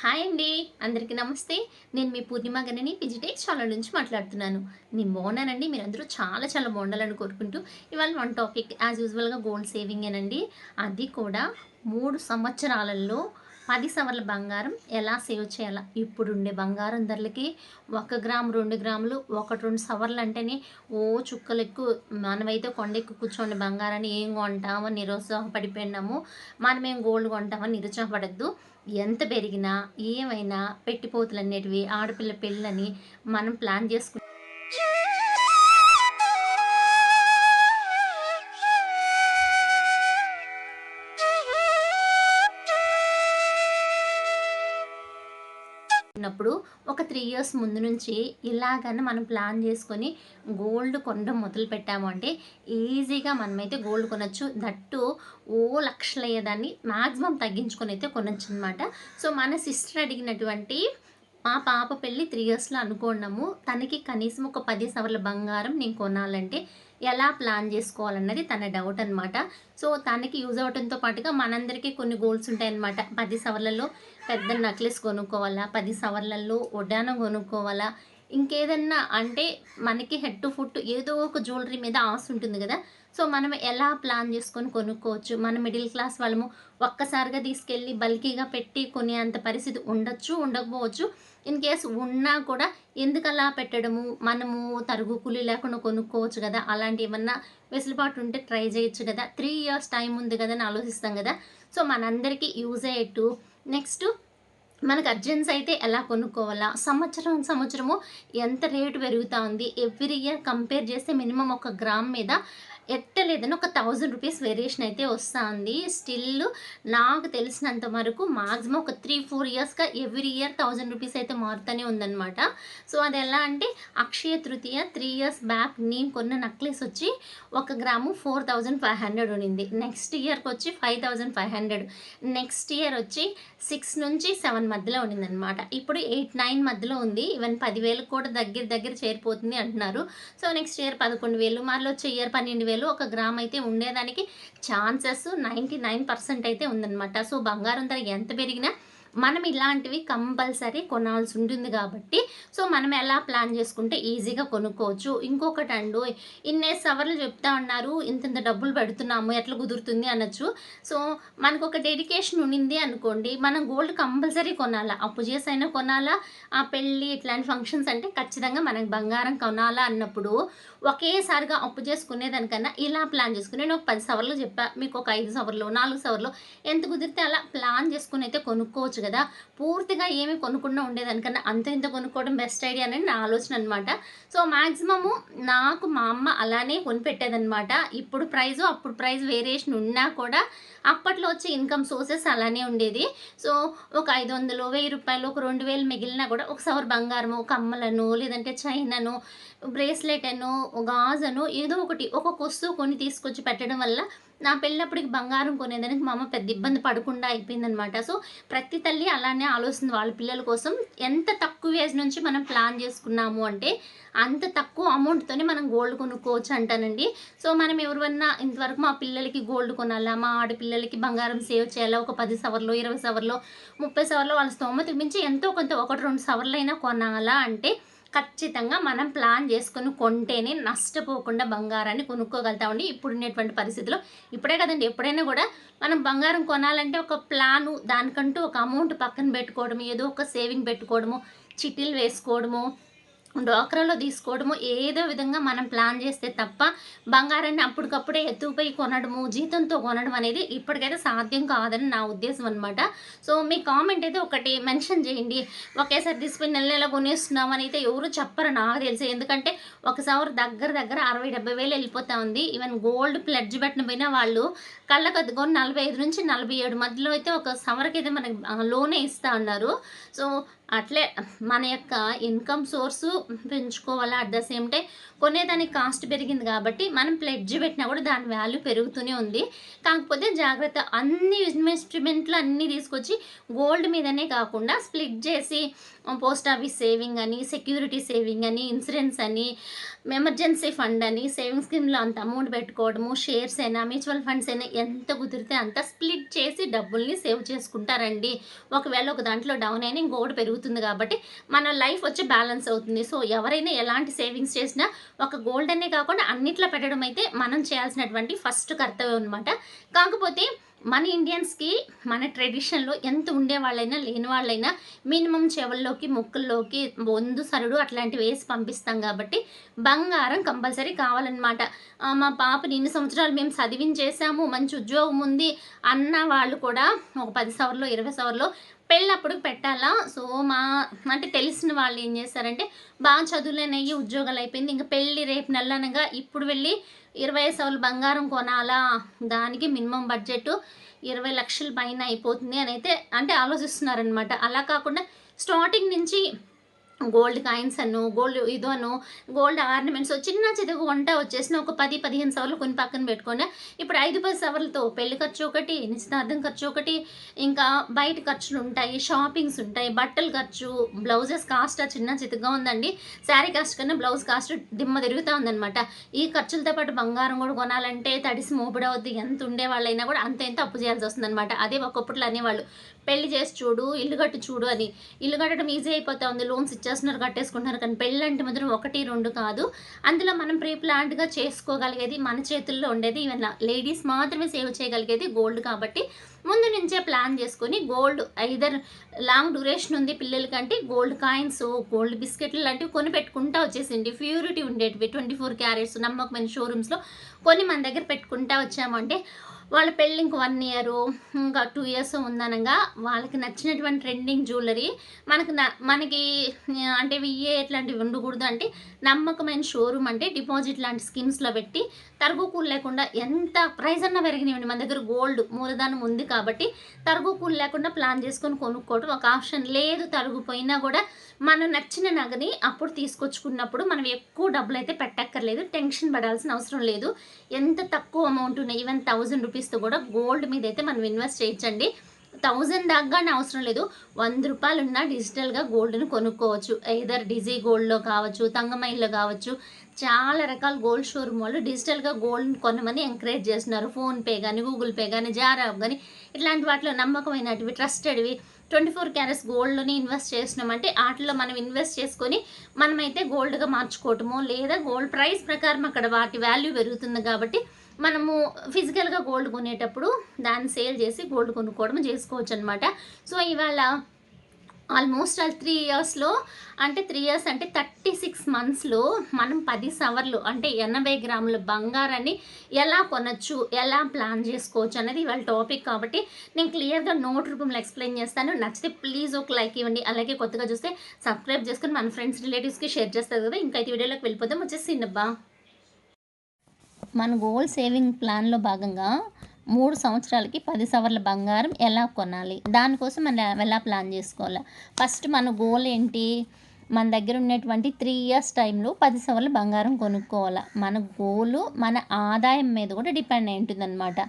Hi అండి. అందరికీ నమస్తే. నేను మీ పూర్ణిమ గణని పిజిటెక్ ఛానల్ నుంచి మాట్లాడుతున్నాను. నేను బాగున్నానండి. మీరందరూ చాలా చాలా బాగుండాలని కోరుకుంటూ ఇవాళ వన్ టాపిక్ యాజ్ యూజువల్గా గోల్డ్ సేవింగేనండి అది కూడా మూడు సంవత్సరాలలో పది సవర్ల బంగారం ఎలా సేవ్ చేయాలా? ఇప్పుడుండే బంగారం ధరలకి ఒక గ్రామ్ రెండు గ్రాములు ఒకటి రెండు సవర్లు అంటేనే ఓ చుక్కలు ఎక్కువ మనమైతే కొండెక్కు కూర్చోండి బంగారాన్ని ఏం కొంటామని నిరుత్సాహపడిపోయినాము మనమేం గోల్డ్ కొంటామని నిరుత్సాహపడద్దు. ఎంత పెరిగినా ఏమైనా పెట్టిపోతులు అనేటివి ఆడపిల్ల పెళ్ళని మనం ప్లాన్ చేసుకుంటాం ఉన్నప్పుడు ఒక త్రీ ఇయర్స్ ముందు నుంచి ఇలాగని మనం ప్లాన్ చేసుకొని గోల్డ్ కొనడం మొదలు పెట్టాము అంటే ఈజీగా మనమైతే గోల్డ్ కొనొచ్చు. దట్టు ఓ లక్షలు అయ్యేదాన్ని మ్యాక్సిమం తగ్గించుకొని అయితే కొనొచ్చు అనమాట సో మన సిస్టర్ అడిగినటువంటి మా పాప పెళ్ళి త్రీ ఇయర్స్లో అనుకున్నాము తనకి కనీసం ఒక పది సవర్ల బంగారం నేను కొనాలంటే ఎలా ప్లాన్ చేసుకోవాలన్నది తన డౌట్ అనమాట సో తనకి యూజ్ అవ్వడంతో పాటుగా మనందరికీ కొన్ని గోల్స్ ఉంటాయన్నమాట. పది సవర్లలో పెద్ద నెక్లెస్ కొనుక్కోవాలా పది సవర్లలో వడ్డానం కొనుక్కోవాలా ఇంకేదన్నా అంటే మనకి హెడ్ టు ఫుట్ ఏదో ఒక జ్యువెలరీ మీద ఆశ ఉంటుంది కదా. సో మనం ఎలా ప్లాన్ చేసుకొని కొనుక్కోవచ్చు? మన మిడిల్ క్లాస్ వాళ్ళము ఒక్కసారిగా తీసుకెళ్ళి బల్కీగా పెట్టి కొనేంత పరిస్థితి ఉండొచ్చు ఉండకపోవచ్చు. ఇన్ కేస్ ఉన్నా కూడా ఎందుకు అలా పెట్టడము? మనము తరుగు కూలి లేకుండా కొనుక్కోవచ్చు కదా. అలాంటి ఏమన్నా వెసులుబాటు ఉంటే ట్రై చేయొచ్చు కదా. త్రీ ఇయర్స్ టైం ఉంది కదా అని ఆలోచిస్తాం కదా. సో మనందరికీ యూజ్ అయ్యేట్టు. నెక్స్ట్ మనకు అర్జెన్స్ అయితే ఎలా కొనుక్కోవాలా? సంవత్సరం సంవత్సరము ఎంత రేటు పెరుగుతూ ఉంది? ఎవ్రీ ఇయర్ కంపేర్ చేస్తే మినిమం ఒక గ్రామ్ మీద ఎట్టలేదని ఒక థౌజండ్ రూపీస్ వేరియేషన్ అయితే వస్తుంది. స్టిల్ నాకు తెలిసినంత వరకు మాక్సిమం ఒక త్రీ ఫోర్ ఇయర్స్గా ఎవ్రీ ఇయర్ థౌజండ్ రూపీస్ అయితే మారుతూనే ఉందన్నమాట. సో అది ఎలా అంటే Akshaya Tritiya three years back నేను కొన్న నక్లెస్ వచ్చి ఒక gram four thousand five hundred ఉండింది నెక్స్ట్ ఇయర్కి వచ్చి five thousand five hundred next year వచ్చి సిక్స్ నుంచి సెవెన్ మధ్యలో ఉండిందనమాట ఇప్పుడు ఎయిట్ నైన్ మధ్యలో ఉంది. ఈవెన్ పదివేలకు కూడా దగ్గర దగ్గర చేరిపోతుంది అంటున్నారు. సో నెక్స్ట్ ఇయర్ పదకొండు వేలు మళ్ళీ వచ్చే ఇయర్ పన్నెండు వేలు ఒక గ్రామ్ అయితే ఉండేదానికి ఛాన్సెస్ నైంటీ నైన్ పర్సెంట్ అయితే ఉందన్నమాట. సో బంగారం ధర ఎంత పెరిగినా మనం ఇలాంటివి కంపల్సరీ కొనాల్సి ఉంటుంది కాబట్టి సో మనం ఎలా ప్లాన్ చేసుకుంటే ఈజీగా కొనుక్కోవచ్చు. ఇంకొకటి అండు ఇన్నే సవర్లు చెప్తా ఉన్నారు ఇంత డబ్బులు పెడుతున్నాము ఎట్లా కుదురుతుంది అనొచ్చు. సో మనకు ఒక డెడికేషన్ ఉండింది అనుకోండి మనం గోల్డ్ కంపల్సరీ కొనాలా? అప్పు చేసైనా కొనాలా? ఆ పెళ్ళి ఇట్లాంటి ఫంక్షన్స్ అంటే ఖచ్చితంగా మనకు బంగారం కొనాలా అన్నప్పుడు ఒకేసారిగా అప్పు చేసుకునేదానికన్నా ఇలా ప్లాన్ చేసుకుని నేను ఒక పది సవర్లు చెప్పా మీకు ఒక ఐదు సవర్లు నాలుగు సవర్లు ఎంత కుదిరితే అలా ప్లాన్ చేసుకుని అయితే కొనుక్కోవచ్చు. కదా. పూర్తిగా ఏమి కొనుక్కుండా ఉండేదానికన్నా అంత ఇంత కొనుక్కోవడం బెస్ట్ ఐడియా అనేది నా ఆలోచన అనమాట సో మ్యాక్సిమము నాకు మా అమ్మ అలానే కొనిపెట్టేదనమాట ఇప్పుడు ప్రైజు అప్పుడు ప్రైజ్ వేరియేషన్ ఉన్నా కూడా అప్పట్లో వచ్చే ఇన్కమ్ సోర్సెస్ అలానే ఉండేది. సో ఒక ఐదు వందలు వెయ్యి రూపాయలు ఒక రెండు వేలు మిగిలినా కూడా ఒక సవర్ బంగారము కమ్మలను లేదంటే చైనను బ్రేస్లెట్ అను గాజను ఏదో ఒకటి ఒక్కొక్క వస్తువు కొని తీసుకొచ్చి పెట్టడం వల్ల నా పెళ్ళినప్పటికి బంగారం కొనేదానికి మా అమ్మ పెద్ద ఇబ్బంది పడకుండా అయిపోయిందనమాట సో ప్రతి తల్లి అలానే ఆలోచిస్తుంది వాళ్ళ పిల్లల కోసం. ఎంత తక్కువ ఏజ్ నుంచి మనం ప్లాన్ చేసుకున్నాము అంటే అంత తక్కువ అమౌంట్తోనే మనం గోల్డ్ కొనుక్కోవచ్చు అంటానండి. సో మనం ఎవరివన్నా ఇంతవరకు మా పిల్లలకి గోల్డ్ కొనాలా? మా ఆడపిల్లలకి బంగారం సేవ్ చేయాలా? ఒక పది సవర్లో ఇరవై సవర్లో ముప్పై సవర్లో వాళ్ళ స్తోమత మించి ఎంతో కొంత ఒకటి రెండు సవర్లైనా కొనాలా అంటే ఖచ్చితంగా మనం ప్లాన్ చేసుకుని కొంటేనే నష్టపోకుండా బంగారాన్ని కొనుక్కోగలుగుతామండి. ఇప్పుడు ఉండేటువంటి పరిస్థితిలో ఇప్పుడే కదండి ఎప్పుడైనా కూడా మనం బంగారం కొనాలంటే ఒక ప్లాను దానికంటూ ఒక అమౌంట్ పక్కన పెట్టుకోవడము ఏదో ఒక సేవింగ్ పెట్టుకోవడము చిటిల్ వేసుకోవడము డ్వాక్రాలో తీసుకోవడము ఏదో విధంగా మనం ప్లాన్ చేస్తే తప్ప బంగారాన్ని అప్పటికప్పుడే ఎత్తుపై కొనడము జీతంతో కొనడం అనేది ఇప్పటికైతే సాధ్యం కాదని నా ఉద్దేశం అనమాట సో మీ కామెంట్ అయితే ఒకటి మెన్షన్ చేయండి. ఒకేసారి తీసుకుని నెల నెల కొనేస్తున్నామని అయితే ఎవరు చెప్పరు నాకు తెలిసి. ఎందుకంటే ఒకసారి దగ్గర దగ్గర అరవై డెబ్బై వేలు వెళ్ళిపోతా ఉంది. ఈవెన్ గోల్డ్ ప్లెడ్జ్ పెట్టిన పోయినా వాళ్ళు కళ్ళకద్దుకొని నలభై ఐదు నుంచి నలభై ఏడు మధ్యలో అయితే ఒక సవర్కి అయితే మనకి లోనే ఇస్తా ఉన్నారు సో అట్లే మన యొక్క ఇన్కమ్ సోర్సు పెంచుకోవాలా అట్ ద సేమ్ టైం కొనేదానికి కాస్ట్ పెరిగింది కాబట్టి మనం ప్లెడ్జ్ పెట్టినా కూడా దాని వాల్యూ పెరుగుతూనే ఉంది. కాకపోతే జాగ్రత్త అన్ని ఇన్వెస్ట్మెంట్లు అన్నీ తీసుకొచ్చి గోల్డ్ మీదనే కాకుండా స్ప్లిట్ చేసి పోస్ట్ ఆఫీస్ సేవింగ్ అని సెక్యూరిటీ సేవింగ్ అని ఇన్సూరెన్స్ అని ఎమర్జెన్సీ ఫండ్ అని సేవింగ్ స్కీమ్లో అంత అమౌంట్ పెట్టుకోవడము షేర్స్ అయినా మ్యూచువల్ ఫండ్స్ అయినా ఎంత కుదిరితే అంత స్ప్లిట్ చేసి డబ్బుల్ని సేవ్ చేసుకుంటారండి. ఒకవేళ ఒక దాంట్లో డౌన్ అయినా ఇంకోటి పెరుగుతుంది కాబట్టి మన లైఫ్ వచ్చి బ్యాలెన్స్ అవుతుంది. సో ఎవరైనా ఎలాంటి సేవింగ్స్ చేసినా ఒక గోల్డ్ అనే కాకుండా అన్నిట్లో పెట్టడం అయితే మనం చేయాల్సినటువంటి ఫస్ట్ కర్తవ్యం అనమాట కాకపోతే మన ఇండియన్స్కి మన ట్రెడిషన్లో ఎంత ఉండేవాళ్ళైనా లేని వాళ్ళైనా మినిమం చెవుల్లోకి ముక్కుల్లోకి బొందు సరుడు అట్లాంటివి వేసి పంపిస్తాం కాబట్టి బంగారం కంపల్సరీ కావాలన్నమాట. మా పాపని ఇన్ని సంవత్సరాలు మేము చదివించేసాము మంచి ఉద్యోగం ఉంది అన్న వాళ్ళు కూడా ఒక పది సవర్లో ఇరవై సవర్లో పెళ్ళప్పుడు పెట్టాలా? సో మా అంటే తెలిసిన వాళ్ళు ఏం చేస్తారంటే బాగా చదువులేనయ్యి ఉద్యోగాలు అయిపోయింది ఇంకా పెళ్ళి రేపు నెలనగా ఇప్పుడు వెళ్ళి ఇరవై సవర్లు బంగారం కొనాలా? దానికి మినిమం బడ్జెట్ ఇరవై లక్షల పైన అయిపోతుంది అని అయితే అంటే ఆలోచిస్తున్నారనమాట అలా కాకుండా స్టార్టింగ్ నుంచి గోల్డ్ కాయిన్స్ అను గోల్డ్ ఇదోను గోల్డ్ ఆర్నమెంట్స్ చిన్న చితకు వంట వచ్చేసిన ఒక పది పదిహేను సవర్లు కొన్ని పక్కన పెట్టుకొని ఇప్పుడు ఐదు పది సవర్లతో పెళ్ళి ఖర్చు ఒకటి నిశ్చితార్థం ఖర్చు ఒకటి ఇంకా బయట ఖర్చులు ఉంటాయి షాపింగ్స్ ఉంటాయి బట్టల ఖర్చు బ్లౌజెస్ కాస్ట్ చిన్న చితగా ఉందండి. శారీ కాస్ట్ కన్నా బ్లౌజ్ కాస్ట్ దిమ్మ తిరుగుతూ ఉందన్నమాట. ఈ ఖర్చులతో పాటు బంగారం కూడా కొనాలంటే తడిసి మోపుడవద్దు ఎంత ఉండే వాళ్ళైనా కూడా అంత ఎంత అప్పు చేయాల్సి వస్తుందన్నమాట. అదే ఒకప్పుడు అనేవాళ్ళు. పెళ్ళి చేసి చూడు ఇల్లు కట్టు చూడు అని. ఇల్లు కట్టడం ఈజీ అయిపోతా ఉంది లోన్స్ వచ్చేస్తున్నారు కట్టేసుకుంటున్నారు కానీ పెళ్ళి అంటే మాత్రం ఒకటి రెండు కాదు. అందులో మనం ప్రీ ప్లాన్డ్గా చేసుకోగలిగేది మన చేతుల్లో ఉండేది. ఈవెన్ లేడీస్ మాత్రమే సేవ్ చేయగలిగేది గోల్డ్ కాబట్టి ముందు నుంచే ప్లాన్ చేసుకొని గోల్డ్ ఐదర్ లాంగ్ డ్యూరేషన్ ఉంది పిల్లలకంటే గోల్డ్ కాయిన్స్ గోల్డ్ బిస్కెట్లు లాంటివి కొని పెట్టుకుంటా వచ్చేసింది. ప్యూరిటీ ఉండేటివి. ట్వంటీ ఫోర్ క్యారెట్స్ నమ్మకమైన షోరూమ్స్లో కొన్ని మన దగ్గర పెట్టుకుంటా వచ్చామంటే వాళ్ళ పెళ్ళి ఇంక వన్ ఇయర్ ఇంకా టూ ఇయర్స్ ఉందనగా. వాళ్ళకి నచ్చినటువంటి ట్రెండింగ్ జ్యువెలరీ మనకు న- మనకి అంటే ఇయ్యే ఎట్లాంటివి ఉండకూడదు అంటే నమ్మకమైన షోరూమ్ అంటే డిపాజిట్ లాంటి స్కీమ్స్లో పెట్టి తరుగుకూలు లేకుండా ఎంత ప్రైజ్ అన్నా పెరిగినాయండి. మన దగ్గర గోల్డ్ మూలధనం ఉంది కాబట్టి తరుగుకూలు లేకుండా ప్లాన్ చేసుకొని కొనుక్కోవడం ఒక ఆప్షన్ లేదు. తరుగుపోయినా కూడా మనం నచ్చిన నగని అప్పుడు తీసుకొచ్చుకున్నప్పుడు మనం ఎక్కువ డబ్బులు అయితే పెట్టక్కర్లేదు. టెన్షన్ పడాల్సిన అవసరం లేదు. ఎంత తక్కువ అమౌంట్ ఉన్నాయి? ఈవెన్ థౌజండ్ రూపీస్తో కూడా గోల్డ్ మీద అయితే మనం ఇన్వెస్ట్ చేయొచ్చండి. థౌజండ్ దాకానే అవసరం లేదు. వంద రూపాయలు ఉన్న డిజిటల్గా గోల్డ్ను కొనుక్కోవచ్చు. ఏదర్ డిజీ గోల్డ్లో కావచ్చు తంగమైల్లో కావచ్చు చాలా రకాల గోల్డ్ షోరూమ్ వాళ్ళు డిజిటల్గా గోల్డ్ కొనమని ఎంకరేజ్ చేస్తున్నారు. ఫోన్పే కానీ గూగుల్ పే కానీ జారాబ్ కానీ ఇట్లాంటి వాటిలో నమ్మకమైనటివి ట్రస్టెడ్వి ట్వంటీ ఫోర్ క్యారెట్స్ గోల్డ్ని ఇన్వెస్ట్ చేసినామంటే వాటిలో మనం ఇన్వెస్ట్ చేసుకొని మనమైతే గోల్డ్గా మార్చుకోవటము లేదా గోల్డ్ ప్రైస్ ప్రకారం అక్కడ వాటి వాల్యూ పెరుగుతుంది కాబట్టి మనము ఫిజికల్గా గోల్డ్ కొనేటప్పుడు దాన్ని సేల్ చేసి గోల్డ్ కొనుక్కోవడం చేసుకోవచ్చు అనమాట సో ఇవాళ ఆల్మోస్ట్ ఆల్ త్రీ ఇయర్స్లో అంటే త్రీ ఇయర్స్ అంటే థర్టీ సిక్స్ మంత్స్లో మనం పది సవర్లు అంటే ఎనభై గ్రాముల బంగారాన్ని ఎలా కొనచ్చు ఎలా ప్లాన్ చేసుకోవచ్చు అనేది ఇవాళ టాపిక్ కాబట్టి నేను క్లియర్గా నోట్ రూపంలో ఎక్స్ప్లెయిన్ చేస్తాను. నచ్చితే ప్లీజ్ ఒక లైక్ ఇవ్వండి. అలాగే కొత్తగా చూస్తే సబ్స్క్రైబ్ చేసుకుని మన ఫ్రెండ్స్ రిలేటివ్స్కి షేర్ చేస్తారు కదా. ఇంకా అయితే వీడియోలోకి వెళ్ళిపోతాం వచ్చేసి నబ్బా మన గోల్ సేవింగ్ ప్లాన్లో భాగంగా మూడు సంవత్సరాలకి పది సవర్ల బంగారం ఎలా కొనాలి? దానికోసం మనం ఎలా ప్లాన్ చేసుకోవాలి? ఫస్ట్ మన గోల్ ఏంటి? మన దగ్గర ఉన్నటువంటి త్రీ ఇయర్స్ టైంలో పది సవర్ల బంగారం కొనుక్కోవాలి? మన గోలు మన ఆదాయం మీద కూడా డిపెండ్ అయి ఉంటుందన్నమాట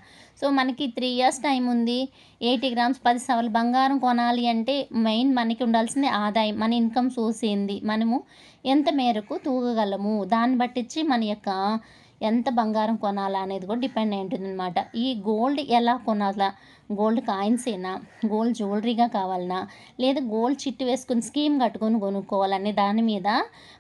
సో మనకి త్రీ ఇయర్స్ టైం ఉంది. ఎయిటీ గ్రామ్స్ పది సవర్ల బంగారం కొనాలి అంటే మెయిన్ మనకి ఉండాల్సింది ఆదాయం మన ఇన్కమ్ సోర్స్ ఏంది? మనము ఎంత మేరకు తూగగలము? దాన్ని బట్టించి మన యొక్క ఎంత బంగారం కొనాలా అనేది కూడా డిపెండ్ అయి ఉంటుంది అనమాట ఈ గోల్డ్ ఎలా కొనాలా? గోల్డ్ కాయిన్సేనా గోల్డ్ జ్యువెలరీగా కావాలన్నా లేదా గోల్డ్ చిట్టు వేసుకుని స్కీమ్ కట్టుకొని కొనుక్కోవాలనే దాని మీద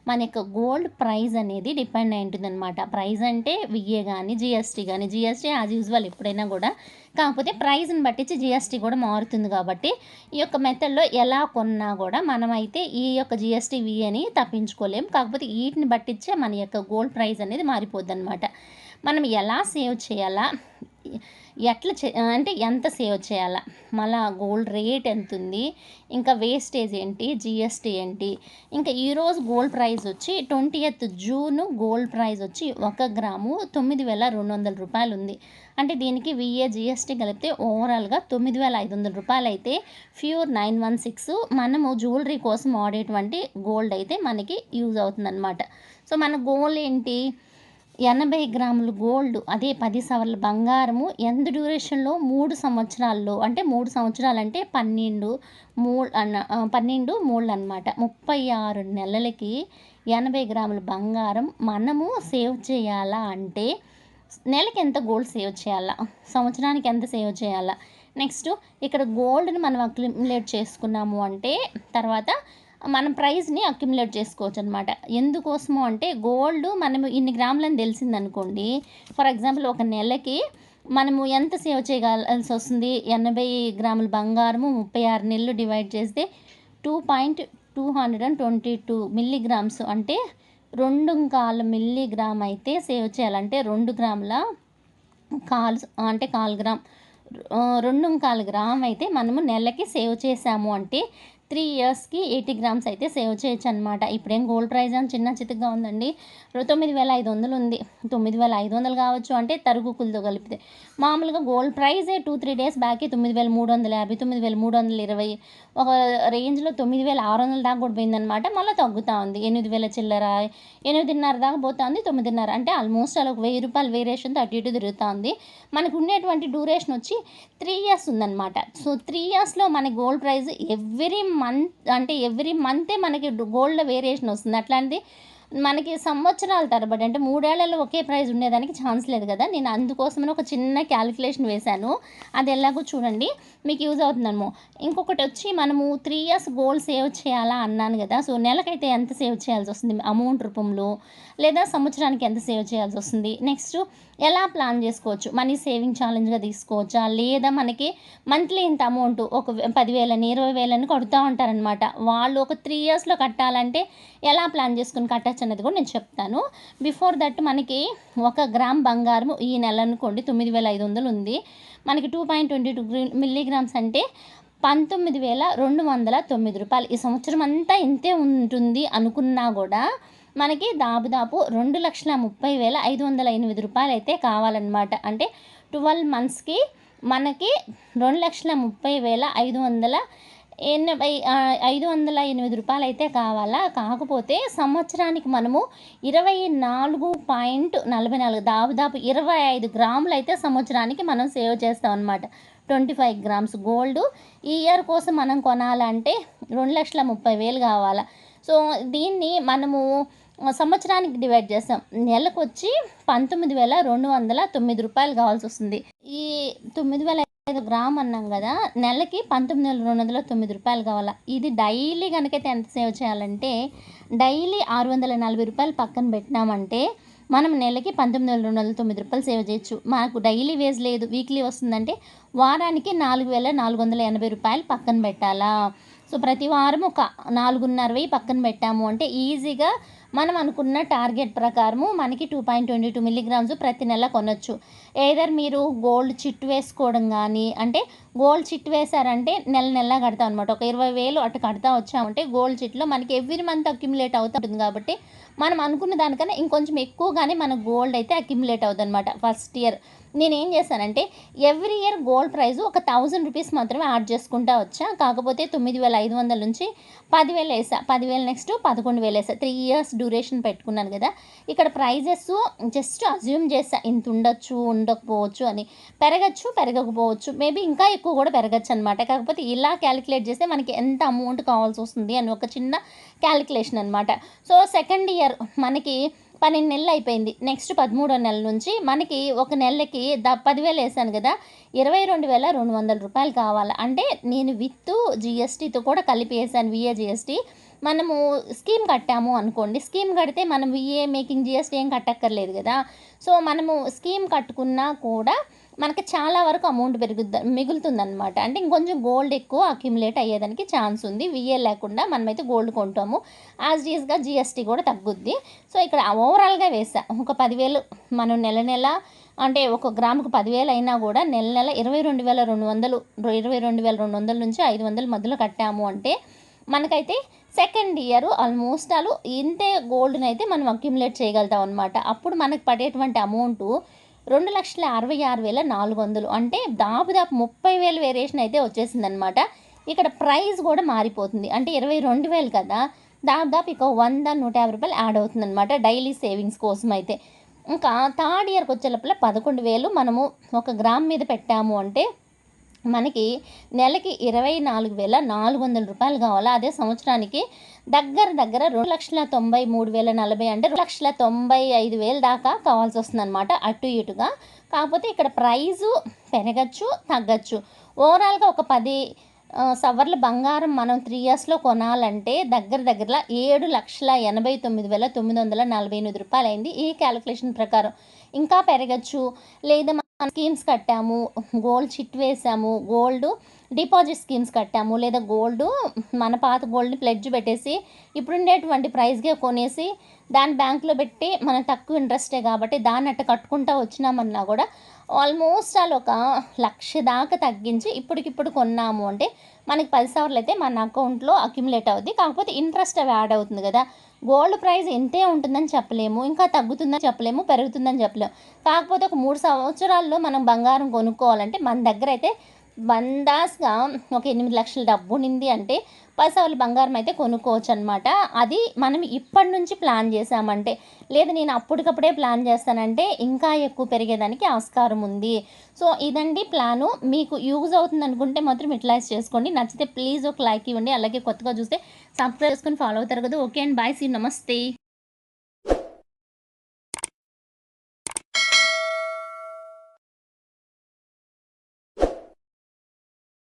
మన యొక్క గోల్డ్ ప్రైజ్ అనేది డిపెండ్ అయి ఉంటుంది అనమాట ప్రైజ్ అంటే విఏ కానీ జిఎస్టీ కానీ జిఎస్టీ యాజ్ యూజువల్ ఎప్పుడైనా కూడా కాకపోతే ప్రైస్ని బట్టించి జిఎస్టీ కూడా మారుతుంది కాబట్టి ఈ యొక్క మెథడ్లో ఎలా కొన్నా కూడా మనమైతే ఈ యొక్క జిఎస్టీ విఏని తప్పించుకోలేము కాకపోతే వీటిని బట్టించే మన యొక్క గోల్డ్ ప్రైస్ అనేది మారిపోద్ది అనమాట మనం ఎలా సేవ్ చేయాలా? ఎట్లా చే అంటే ఎంత సేవ్ చేయాలా? మళ్ళా గోల్డ్ రేట్ ఎంత ఉంది ఇంకా వేస్టేజ్ ఏంటి? జిఎస్టీ ఏంటి? ఇంకా ఈరోజు గోల్డ్ ప్రైస్ వచ్చి twenty eighth June gold price వచ్చి ఒక గ్రాము తొమ్మిది వేల రెండు వందల రూపాయలు ఉంది. అంటే దీనికి విఏ జిఎస్టీ కలిపితే ఓవరాల్గా తొమ్మిది వేల ఐదు వందల రూపాయలు అయితే ప్యూర్ నైన్ వన్ సిక్స్ మనము జ్యువెలరీ కోసం వాడేటువంటి గోల్డ్ అయితే మనకి యూజ్ అవుతుందన్నమాట. సో మన గోల్డ్ ఏంటి? ఎనభై గ్రాములు గోల్డ్ అదే పది సవర్ల బంగారము ఎంత డ్యూరేషన్లో? మూడు సంవత్సరాల్లో. అంటే మూడు సంవత్సరాలు అంటే పన్నెండు మూడు అన్న పన్నెండు మూడు అనమాట ముప్పై ఆరు నెలలకి ఎనభై గ్రాముల బంగారం మనము సేవ్ చేయాలా అంటే నెలకి ఎంత గోల్డ్ సేవ్ చేయాలా? సంవత్సరానికి ఎంత సేవ్ చేయాలా? నెక్స్ట్ ఇక్కడ గోల్డ్ని మనం అక్యుములేట్ చేసుకున్నాము అంటే తర్వాత మనం ప్రైస్ని అక్యుములేట్ చేసుకోవచ్చు అనమాట ఎందుకోసము అంటే గోల్డ్ మనము ఇన్ని గ్రాములని తెలిసిందనుకోండి. ఫర్ ఎగ్జాంపుల్ ఒక నెలకి మనము ఎంత సేవ్ చేయగలసి వస్తుంది? ఎనభై గ్రాముల బంగారము ముప్పై ఆరు నెలలు డివైడ్ చేస్తే two point two hundred and twenty two milligrams అంటే రెండు కాలు మిల్లీగ్రామ్ అయితే సేవ్ చేయాలంటే రెండు గ్రాముల కాల్ అంటే కాల్ గ్రామ్ రెండు కాలు గ్రామ్ అయితే మనము నెలకి సేవ్ చేసాము అంటే త్రీ ఇయర్స్కి ఎయిటీ గ్రామ్స్ అయితే సేవ్ చేయొచ్చు అనమాట ఇప్పుడేం గోల్డ్ ప్రైస్ అని చిన్న చితకగా ఉందండి. తొమ్మిది వేల ఐదు వందలు ఉంది. తొమ్మిది వేల ఐదు వందలు కావచ్చు అంటే తరుగుకులతో కలిపితే. మామూలుగా గోల్డ్ ప్రైజే టూ త్రీ డేస్ బ్యాకే తొమ్మిది వేల మూడు వందల యాభై తొమ్మిది వేల మూడు వందల ఇరవై ఒక రేంజ్లో తొమ్మిది వేల ఆరు వందల దాకా కూడా పోయిందనమాట మళ్ళీ తగ్గుతూ ఉంది. ఎనిమిది వేల చిల్లర ఎనిమిదిన్నర దాకా పోతుంది తొమ్మిదిన్నర అంటే ఆల్మోస్ట్ అలా ఒక వెయ్యి రూపాయలు వేరియేషన్ అటు ఇటు తిరుగుతూ ఉంది. మనకు ఉండేటువంటి డ్యూరేషన్ వచ్చి త్రీ ఇయర్స్ ఉందన్నమాట. సో త్రీ ఇయర్స్లో మన గోల్డ్ ప్రైస్ ఎవ్రీ మంత్ అంటే ఎవ్రీ మంతే మనకి గోల్డ్ వేరియేషన్ వస్తుంది. అట్లాంటిది మనకి సంవత్సరాల తరబడి అంటే మూడేళ్ళలో ఒకే ప్రైజ్ ఉండేదానికి ఛాన్స్ లేదు కదా. నేను అందుకోసమని ఒక చిన్న క్యాలిక్యులేషన్ వేశాను. అది ఎలాగో చూడండి. మీకు యూజ్ అవుతుందనము ఇంకొకటి వచ్చి మనము త్రీ ఇయర్స్ గోల్డ్ సేవ్ చేయాలా అన్నాను కదా. సో నెలకైతే ఎంత సేవ్ చేయాల్సి వస్తుంది? అమౌంట్ రూపంలో లేదా సంవత్సరానికి ఎంత సేవ్ చేయాల్సి వస్తుంది? నెక్స్ట్ ఎలా ప్లాన్ చేసుకోవచ్చు? మనీ సేవింగ్ ఛాలెంజ్గా తీసుకోవచ్చా? లేదా మనకి మంత్లీ ఇంత అమౌంట్ ఒక పదివేలని ఇరవై వేలని కడుతూ ఉంటారనమాట వాళ్ళు ఒక త్రీ ఇయర్స్లో కట్టాలంటే ఎలా ప్లాన్ చేసుకుని కట్టచ్చు? అనేది కూడా నేను చెప్తాను. బిఫోర్ దట్ మనకి ఒక గ్రామ్ బంగారం ఈ నెల అనుకోండి తొమ్మిది వేల ఐదు వందలు ఉంది. మనకి two point twenty two milligrams అంటే పంతొమ్మిది వేల రెండు వందల తొమ్మిది రూపాయలు. ఈ సంవత్సరం అంతా ఇంతే ఉంటుంది అనుకున్నా కూడా మనకి దాదాపు రెండు లక్షల ముప్పై వేల ఐదు వందల ఎనిమిది రూపాయలు అయితే కావాలన్నమాట. అంటే ట్వెల్వ్ మంత్స్కి మనకి రెండు లక్షల ముప్పై వేల ఐదు వందల ఎనభై ఐదు వందల ఎనిమిది రూపాయలు అయితే కావాలా? కాకపోతే సంవత్సరానికి మనము ఇరవై నాలుగు పాయింట్ నలభై నాలుగు దాదాపు ఇరవై ఐదు గ్రాములు అయితే సంవత్సరానికి మనం సేవ్ చేస్తాం అనమాట ట్వంటీ ఫైవ్ గ్రామ్స్ గోల్డ్. ఈ ఇయర్ కోసం మనం కొనాలంటే రెండు లక్షల ముప్పై వేలు కావాలా. సో దీన్ని మనము సంవత్సరానికి డివైడ్ చేస్తాం. నెలకు వచ్చి పంతొమ్మిది వేల రెండు వందల తొమ్మిది రూపాయలు కావాల్సి వస్తుంది. ఈ తొమ్మిది వేల ఐదు గ్రామ్ అన్నాం కదా నెలకి పంతొమ్మిది వేల రెండు వందల తొమ్మిది రూపాయలు కావాలా? ఇది డైలీ కనుకైతే ఎంత సేవ్ చేయాలంటే డైలీ ఆరు వందల నలభై రూపాయలు పక్కన పెట్టినామంటే మనం నెలకి పంతొమ్మిది వేల రెండు వందల తొమ్మిది రూపాయలు సేవ్ చేయొచ్చు. మాకు డైలీ వేజ్ లేదు వీక్లీ వస్తుందంటే వారానికి నాలుగు వేల నాలుగు వందల ఎనభై రూపాయలు పక్కన పెట్టాలా? సో ప్రతి వారం ఒక నాలుగున్నర వెయ్యి పక్కన పెట్టాము అంటే ఈజీగా మనం అనుకున్న టార్గెట్ ప్రకారము మనకి two point twenty two milligrams ప్రతి నెల కొనొచ్చు. ఏదర్ మీరు గోల్డ్ చిట్ వేసుకోవడం కానీ అంటే గోల్డ్ చిట్ వేశారంటే నెల నెల కడతాం అనమాట ఒక ఇరవై వేలు అటు కడతా వచ్చామంటే గోల్డ్ చిట్లో మనకి ఎవ్రీ మంత్ అక్యుములేట్ అవుతుంది కాబట్టి మనం అనుకున్న దానికన్నా ఇంకొంచెం ఎక్కువగానే మన గోల్డ్ అయితే అక్యుములేట్ అవుతుంది అనమాట ఫస్ట్ ఇయర్ నేనేం చేశానంటే ఎవ్రీ ఇయర్ గోల్డ్ ప్రైస్ ఒక థౌజండ్ రూపీస్ మాత్రమే యాడ్ చేసుకుంటా వచ్చా. కాకపోతే తొమ్మిది వేల ఐదు వందల నుంచి పదివేలు వేసా. పదివేలు నెక్స్ట్ పదకొండు వేలు వేసా. త్రీ ఇయర్స్ డ్యూరేషన్ పెట్టుకున్నాను కదా. ఇక్కడ ప్రైజెస్ జస్ట్ అజ్యూమ్ చేసా. ఇంత ఉండొచ్చు ఉండకపోవచ్చు అని. పెరగచ్చు పెరగకపోవచ్చు. మేబీ ఇంకా ఎక్కువ కూడా పెరగచ్చు అనమాట కాకపోతే ఇలా క్యాలిక్యులేట్ చేస్తే మనకి ఎంత అమౌంట్ కావాల్సి వస్తుంది అని ఒక చిన్న క్యాలిక్యులేషన్ అనమాట సో సెకండ్ ఇయర్ మనకి పన్నెండు నెలలు అయిపోయింది. నెక్స్ట్ పదమూడో నెల నుంచి మనకి ఒక నెలకి ద పదివేలు వేసాను కదా ఇరవై రెండు వేల రెండు వందల రూపాయలు కావాలి. అంటే నేను విత్ జిఎస్టీతో కూడా కలిపి వేసాను విఏ జిఎస్టీ మనము స్కీమ్ కట్టాము అనుకోండి స్కీమ్ కడితే మనం విఏ మేకింగ్ జిఎస్టీ ఏం కట్టక్కర్లేదు కదా. సో మనము స్కీమ్ కట్టుకున్నా కూడా మనకి చాలా వరకు అమౌంట్ పెరుగుద్ది మిగులుతుందనమాట అంటే ఇంకొంచెం గోల్డ్ ఎక్కువ అక్యుములేట్ అయ్యేదానికి ఛాన్స్ ఉంది. విఏ లేకుండా మనమైతే గోల్డ్ కొంటాము. యాజ్ డీస్గా జిఎస్టీ కూడా తగ్గుద్ది. సో ఇక్కడ ఓవరాల్గా వేసా. ఒక పదివేలు మనం నెల నెల అంటే ఒక గ్రాముకు పదివేలు అయినా కూడా నెల నెల ఇరవై రెండు వేల రెండు వందలు ఇరవై రెండు వేల రెండు వందల నుంచి ఐదు వందల మధ్యలో కట్టాము అంటే మనకైతే సెకండ్ ఇయర్ ఆల్మోస్ట్ ఆల్ ఇంతే గోల్డ్ని అయితే మనం అక్యుములేట్ చేయగలుగుతాం అనమాట అప్పుడు మనకు పడేటువంటి అమౌంట్ రెండు లక్షల అరవై ఆరు వేల నాలుగు వందలు. అంటే దాదాపు ముప్పై వేలు వేరియేషన్ అయితే వచ్చేసిందనమాట ఇక్కడ ప్రైస్ కూడా మారిపోతుంది. అంటే ఇరవై రెండు వేలు కదా దాదాపు ఇక వంద నూట యాభై రూపాయలు యాడ్ అవుతుంది అనమాట డైలీ సేవింగ్స్ కోసం అయితే. ఇంకా థర్డ్ ఇయర్కి వచ్చేటప్పుడు పదకొండు వేలు మనము ఒక గ్రామ్ మీద పెట్టాము అంటే మనకి నెలకి ఇరవై నాలుగు వేల నాలుగు వందల రూపాయలు కావాలా? అదే సంవత్సరానికి దగ్గర దగ్గర రెండు లక్షల తొంభై మూడు వేల నలభై అంటే రెండు లక్షల తొంభై ఐదు వేల దాకా కావాల్సి వస్తుంది అనమాట అటు ఇటుగా. కాకపోతే ఇక్కడ ప్రైజు పెరగచ్చు తగ్గచ్చు. ఓవరాల్గా ఒక పది సవర్ల బంగారం మనం త్రీ ఇయర్స్లో కొనాలంటే దగ్గర దగ్గరలో ఏడు లక్షల ఎనభై తొమ్మిది వేల తొమ్మిది వందల నలభై ఎనిమిది రూపాయలు అయింది ఈ క్యాలిక్యులేషన్ ప్రకారం. ఇంకా పెరగచ్చు లేదా స్కీమ్స్ కట్టాము గోల్డ్ చిట్ వేసాము గోల్డ్ డిపాజిట్ స్కీమ్స్ కట్టాము లేదా గోల్డ్ మన పాత గోల్డ్ని ప్లెడ్జ్ పెట్టేసి ఇప్పుడుండేటువంటి ప్రైస్గా కొనేసి దాన్ని బ్యాంకులో పెట్టి మనం తక్కువ ఇంట్రెస్టే కాబట్టి దాన్ని అట్ట కట్టుకుంటా వచ్చినామన్నా కూడా ఆల్మోస్ట్ ఆల్ ఒక లక్ష దాకా తగ్గించి ఇప్పటికిప్పుడు కొన్నాము. అంటే మనకి పది సవర్లు అయితే మన అకౌంట్లో అక్యుములేట్ అవుద్ది. కాకపోతే ఇంట్రెస్ట్ అవి యాడ్ అవుతుంది కదా. గోల్డ్ ప్రైస్ ఇంతే ఉంటుందని చెప్పలేము ఇంకా తగ్గుతుందని చెప్పలేము పెరుగుతుందని చెప్పలేము. కాకపోతే ఒక మూడు సంవత్సరాల్లో మనం బంగారం కొనుక్కోవాలంటే మన దగ్గర అయితే బందాస్గా ఒక ఎనిమిది లక్షల డబ్బు ఉంది అంటే పది బంగారం అయితే కొనుక్కోవచ్చు అనమాట అది మనం ఇప్పటి నుంచి ప్లాన్ చేసామంటే లేదు నేను అప్పటికప్పుడే ప్లాన్ చేస్తానంటే ఇంకా ఎక్కువ పెరిగేదానికి ఆస్కారం ఉంది. సో ఇదండి ప్లాను. మీకు యూజ్ అవుతుంది అనుకుంటే మాత్రం యూటిలైజ్ చేసుకోండి. నచ్చితే ప్లీజ్ ఒక లైక్ ఇవ్వండి. అలాగే కొత్తగా చూస్తే సబ్స్క్రైబ్ చేసుకొని ఫాలో అవుతారు కదా. Okay and bye. సీ నమస్తే.